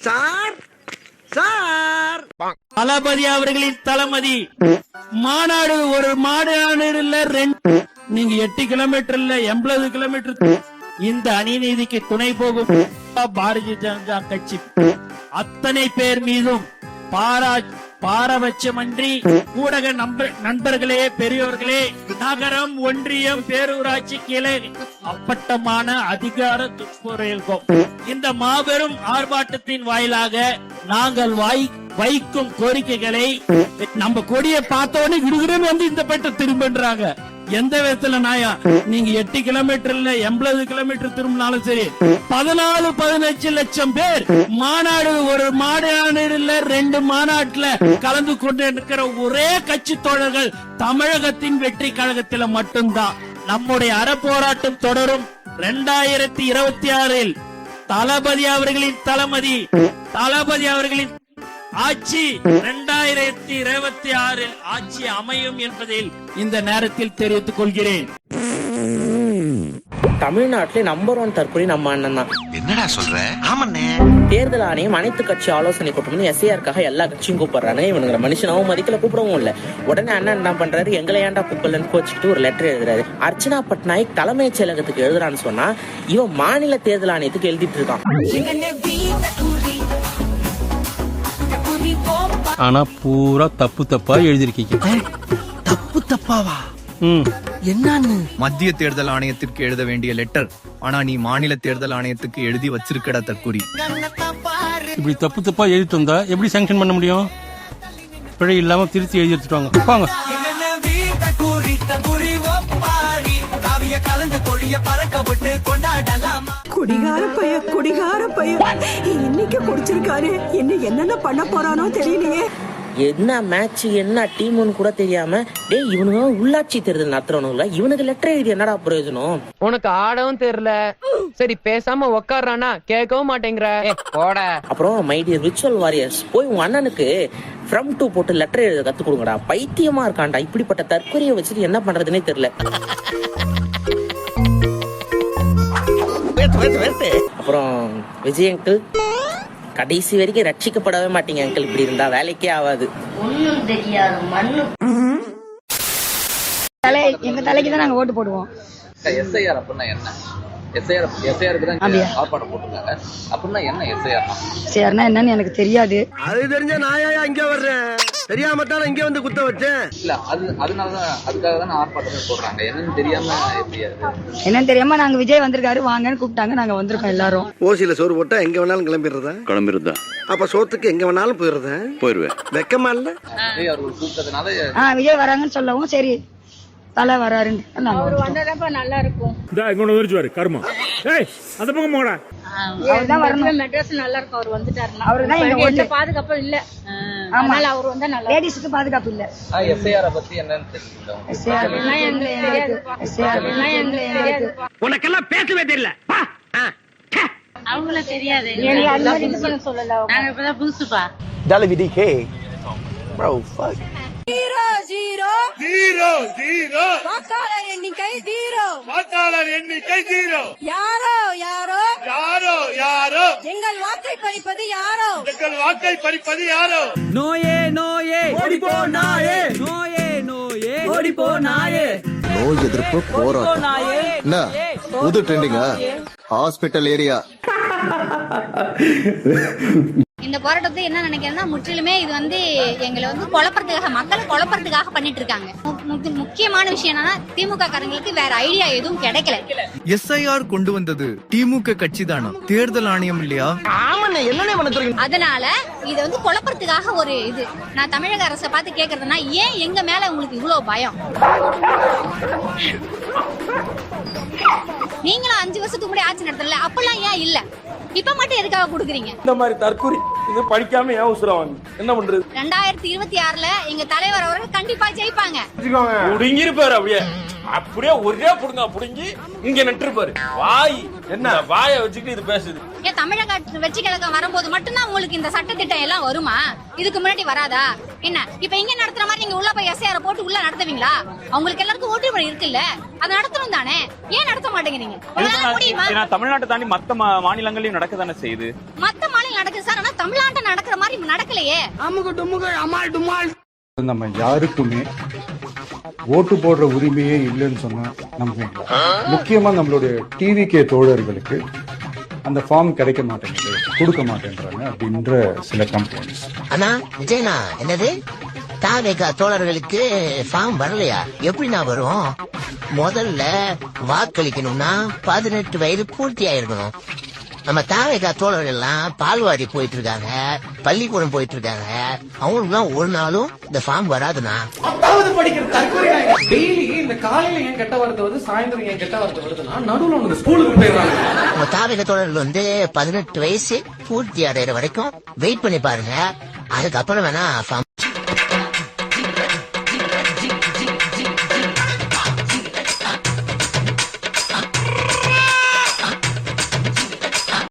Sir sir. தளபதி அவர்களின் தளபதி. மாநாடு ஒரு மாநாடுல ரெண்டு நீங்க எட்டு கிலோமீட்டர் இல்ல எண்பது கிலோமீட்டர் இந்த அநீதிக்கு துணை போகும் பாரதிய ஜனதா கட்சி. அத்தனை பேர் மீதும் பாரா பாரபட்சமன்றி ஊடக நண்பர்களே பெரியோர்களே நகரம் ஒன்றியம் பேரூராட்சி கிளை அப்பட்டமான அதிகார துஷ்பிரயோகம் இந்த மாபெரும் ஆர்ப்பாட்டத்தின் வாயிலாக நாங்கள் வாய் வைக்கும் கோரிக்கைகளை நம்ம கொடியை பார்த்தோன்னே விடுகிறேன் வந்து இந்த பேட்டை திரும்பன்றாங்க. எந்த விதத்துல நாயா? நீங்க எட்டு கிலோமீட்டர்ல எண்பது கிலோமீட்டர் திரும்பினாலும் சரி பதினாலு பதினஞ்சு லட்சம் பேர் மாநாடு ஒரு மாநாடுல ரெண்டு மாநாட்டுல கலந்து கொண்டு இருக்கிற ஒரே கட்சி தோழர்கள் தமிழகத்தின் வெற்றி கழகத்துல மட்டும்தான். நம்முடைய அறப்போராட்டம் தொடரும். இரண்டாயிரத்தி இருபத்தி ஆறில் தளபதி அவர்களின் தளபதி தளபதி அவர்களின் ஆட்சி இரண்டாயிரத்தி இருபத்தி ஆறில் ஆட்சி அமையும் என்பதில் இந்த நேரத்தில் தெரிவித்துக் கொள்கிறேன். தமிழ்நாட்டிலே நம்பர் ஒன் தற்கொலை நம்ம அண்ணன் தான். என்னடா சொல்ற? ஆமாண்ணே. தேர்தல் ஆணையம் அனைத்து கட்சி ஆலோசனை கூட்டம் எஸ்ஏஆருக்காக எல்லா கட்சியும் கூப்பிடுறாங்க இவனுங்க மனுஷனாவும் மதிக்கல கூப்பிடவும் இல்ல. உடனே அண்ணன் என்ன பண்றாரு? எங்களை ஏன்டா கூப்பிடலன்னு கோச்சிக்கிட்டு ஒரு லெட்டர் எழுதுறாரு. அர்ச்சனா பட்நாயக் தலைமைச் செயலகத்துக்கு எழுதுறான்னு சொன்னா இவன் மாநில தேர்தல் ஆணையத்துக்கு எழுதிட்டு இருக்கான். ஆனா பூரா தப்பு தப்பா எழுதிருக்கீங்க தப்பு தப்பாவா? என்னன்னு? மத்திய தேர்தல் ஆணையத்திற்கு எழுத வேண்டிய லெட்டர் ஆனா நீ மாநில தேர்தல் ஆணையத்துக்கு எழுதி வச்சிருக்கடா தற்கூரி. இப்படி தப்பு தப்பா எழுதிட்டு வந்தா எப்படி சாங்ஷன் பண்ண முடியும்? பிழை இல்லாம திருத்தி எழுதி எடுத்துட்டு வாங்க. வாங்க குடிகார பைய குடிகார பைய. இன்னைக்கு குடிச்சிருக்காரு. இன்னும் என்னென்ன பண்ண போறானோ தெரியலையே. என்ன மேட்ச் என்ன டீம்னு கூட தெரியாம டேய் இவனுங்க உள்ளாட்சி தேர்தல் நடத்துறவனுங்களா இவனுக்கு லெட்டர் எழுதி என்னடா பிரயோஜனம்? உனக்கு ஆடவும் தெரியல. சரி பேசாம உக்காடுறானா கேட்கவும் மாட்டேங்கிற. போட. அப்புறம் மை டியர் ரிச்சுவல் வாரியர்ஸ் போய் உங்க அண்ணனுக்கு ஃப்ரம் டூ போட்டு லெட்டர் எழுத கத்து கொடுங்கடா. பைத்தியமா இருக்கான்டா. இப்படிப்பட்ட தற்கொலையை வச்சுட்டு என்ன பண்றதுனே தெரியல. அப்புறம் விஜய் அங்கிள் கடைசி வரைக்கும் ரட்சிக்கப்படவே மாட்டீங்க அங்கிள் இப்படி இருந்தா வேலைக்கே ஆகாது ஒண்ணும் தெரியாது மண்ணு தலை எங்க தலைக்கு தான் நாங்க ஓட்டு போடுவோம். எஸ்ஐஆர் அப்படின்னா என்ன? எஸ்ஐஆர் எஸ்ஐஆருக்கு தான் ஆர்ப்பாட்டம் போட்டிருக்காங்க. அப்படின்னா என்ன எஸ்ஐஆர் சரினா என்னன்னு எனக்கு தெரியாது. அது தெரிஞ்ச நாயா இங்க வர்றேன் தெரியாம தான் இங்க வந்து குத்த வச்சேன்? இல்ல அது அதனாலதான் அதுக்காக தான் ஆர்ப்பாட்டமே போடுறாங்க. என்னன்னு தெரியாம என்னன்னு தெரியாம நாங்க விஜய் வந்திருக்காரு வாங்கன்னு கூப்பிட்டாங்க நாங்க வந்திருக்கோம் எல்லாரும். ஓசியில சோறு போட்டா எங்க வேணாலும் கிளம்பிடுறதா? கிளம்பிருந்தா அப்ப சோத்துக்கு எங்க வேணாலும் போயிடுறேன் போயிருவேன். வெக்கமா இல்ல? விஜய் அவர்கள் கூப்பிட்டதுனால ஆ விஜய் வராங்கன்னு சொல்லவும் சரி தலை வராருன்னு. நல்லா இருக்கும். அவர்தான் வரணும். மெட்ராஸ் நல்லா இருக்கும் அவர் வந்துட்டாருன்னா. அவருதான். பாதுகாப்பும் இல்ல. அதனால அவர் வந்தா நல்லா லேடிஸுக்கு பாதுகாப்பு இல்ல. எஸ்ஐஆர் பத்தி என்னன்னு தெரியல உனக்கெல்லாம் பேசவே தெரியல. அவங்கள தெரியாது. எனக்கு அது மாதிரி இது பண்ண சொல்லல அவங்க. ஜீரோ ஜீரோ ஜீரோ ஜீரோ வாக்காளர் எண்ணிக்கை ஜீரோ வாக்காளர் எண்ணிக்கை ஜீரோ யாரோ யாரோ? யாரோ யாரோ? எங்கள் வாக்கை பறிப்பது யாரோ? எங்கள் வாக்கை பறிப்பது யாரோ? நோயே நோயே. ஓடிப்போ நாயே. நோயே நோயே. ஓடிப்போ நாயே. நோய் எதிர்ப்பு போராட்டம். என்ன? புது ட்ரெண்டிங்கா ஹாஸ்பிட்டல் ஏரியா இந்த போராட்டத்தை என்ன நினைக்கிறேன்னா முற்றிலுமே இது வந்து எங்களை வந்து குழப்பறதுக்காக மக்களை குழப்பறதுக்காக பண்ணிட்டு இருக்காங்க முக்கியமான விஷயம் என்னன்னா திமுக காரங்களுக்கு வேற ஐடியா எதுவும் கிடைக்கல. எஸ்ஐஆர் கொண்டு வந்தது திமுக கட்சி தானா தேர்தல் ஆணையம் இல்லையா? அதனால இத வந்து குழப்பறதுக்காக ஒரு இது. நான் தமிழக அரசை பார்த்து கேக்குறதுன்னா ஏன் எங்க மேல உங்களுக்கு இவ்வளவு பயம்? நீங்களும் அஞ்சு வருஷத்துக்கு முன்னாடி ஆட்சி நடத்தல அப்பெல்லாம் ஏன் இல்ல? இப்ப மட்டும் எதுக்காக குடுக்குறீங்க? இந்த மாதிரி தற்கொலை இது படிக்காம ஏன் உசுரம் என்ன பண்றது? ரெண்டாயிரத்தி இருபத்தி ஆறுல எங்க தலைவர் அவர்கள் கண்டிப்பா ஜெயிப்பாங்க. புடுங்கிருப்பாரு அப்படியே. அப்படியே ஒரே புடுங்க புடுங்கி இங்க நட்டுருப்பாரு வாய் என்ன? வாயை வச்சுக்கிட்டு இது பேசுது. ஏன் தமிழக வெற்றி கழகம் வரும்போது மட்டும்தான் உங்களுக்கு இந்த சட்டத்திட்டம் எல்லாம் வருமா? இதுக்கு முன்னாடி வராதா? என்ன? இப்ப இங்க நடத்துற மாதிரி நீங்க உள்ள போய் எஸ்ஐஆர் போட்டு உள்ள நடத்துவீங்களா? அவங்களுக்கு எல்லாருக்கும் ஓட்டு முறை இருக்குல்ல. அதை நடத்தணும் தானே? ஏன் நடத்த மாட்டேங்கிறீங்க உங்களால முடியுமா? தமிழ்நாட்டை தாண்டி மத்த மாநிலங்களையும் நடக்க தானே செய்யுது. மத்த மாநிலம் நடக்குது சார் ஆனா நடக்கலையே. நம்ம யாருக்குமே ஓட்டு போடுற உரிமையே இல்லைன்னு சொன்னா நம்புவீங்களா முக்கியமா நம்மளுடைய டிவிகே தோழர்களுக்கு அந்த ஃபார்ம் கிடைக்க மாட்டேங்குது கொடுக்க மாட்டேன்றாங்க அப்படின்ற சில கம்ப்ளைண்ட்ஸ் அண்ணா விஜயனா என்னது? தாவேகா தோழர்களுக்கு ஃபார்ம் வரலையா? எப்படி நான் வரும்? முதல்ல வாக்களிக்கணும்னா பதினெட்டு வயது பூர்த்தி ஆயிருக்கணும் நம்ம தாவேகா தோழர்கள் எல்லாம் பால்வாடி போயிட்டு இருக்காங்க பள்ளிக்கூடம் போயிட்டு இருக்காங்க அவங்களுக்குலாம் ஒரு நாளும் இந்த ஃபார்ம் வராதுண்ணா. பத்தாவது படிக்கிற தற்கொலை காலையில ஏன் கெட்ட வார்த்தை வருது சாயந்தரம் ஏன் கெட்ட வார்த்தை வருதுன்னா நடுவுல உனக்கு ஸ்கூலுக்கு போயிடுறாங்க. நம்ம தொடர்ல வந்து பதினெட்டு வயசு பூர்த்தி அடைகிற வரைக்கும் வெயிட் பண்ணி பாருங்க. அதுக்கப்புறம் வேணா